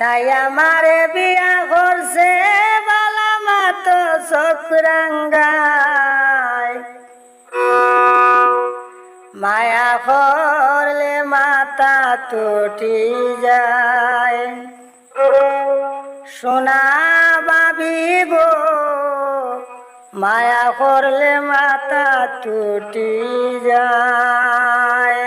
তাই আমার বিয়া করছে বালা মাত মায়া করলে মাতা তুটি যায়। সোনা বাবি ভাবিব মায়া করলে মাতা তুটি যায়।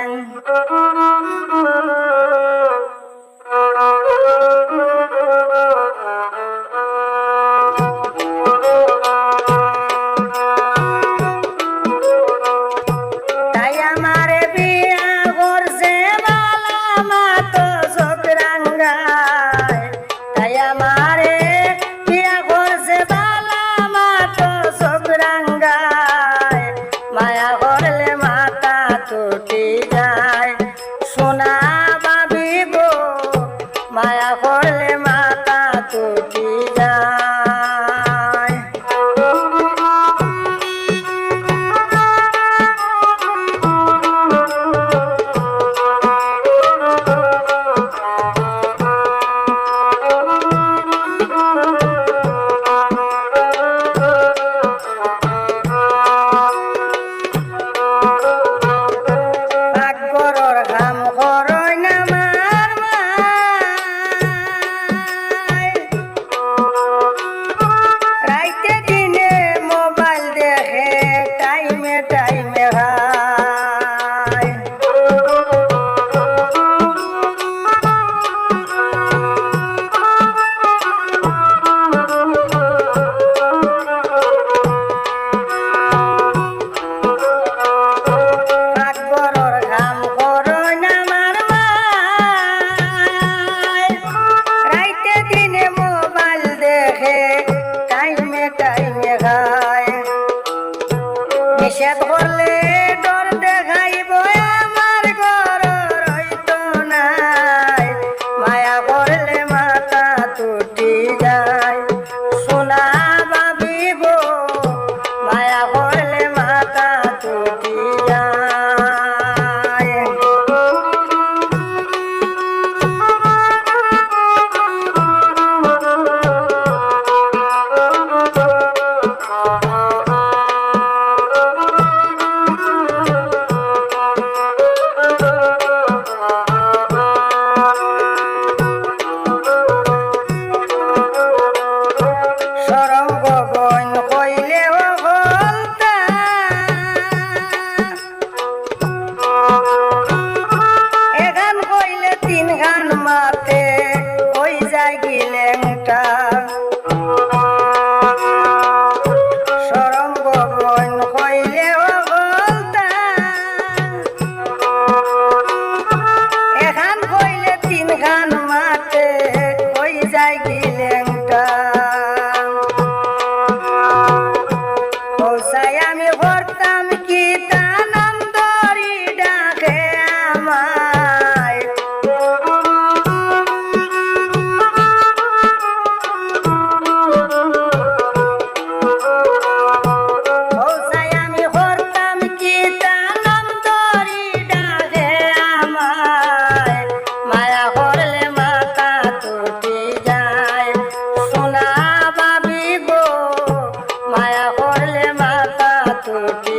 Okay.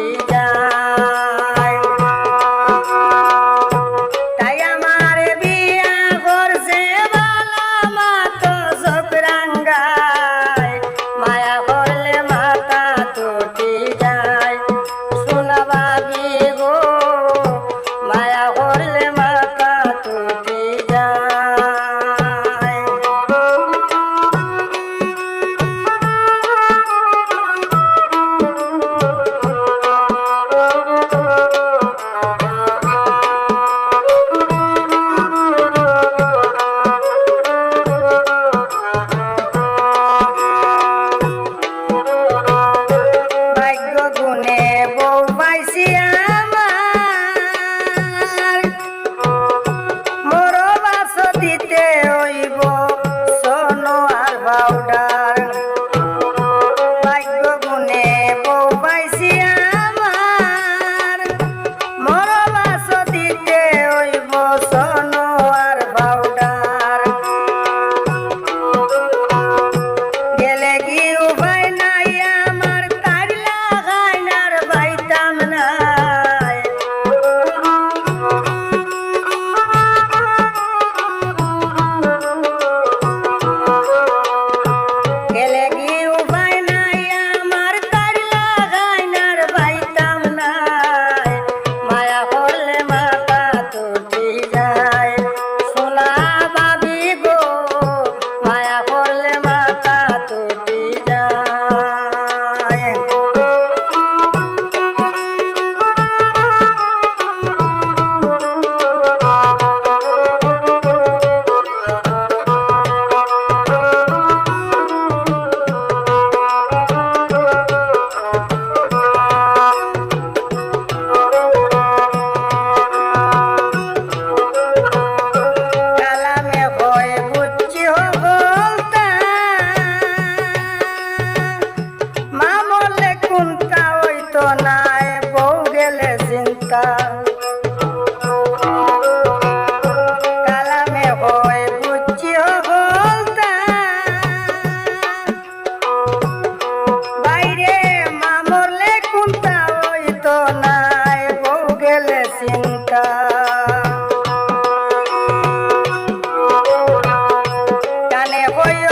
போய்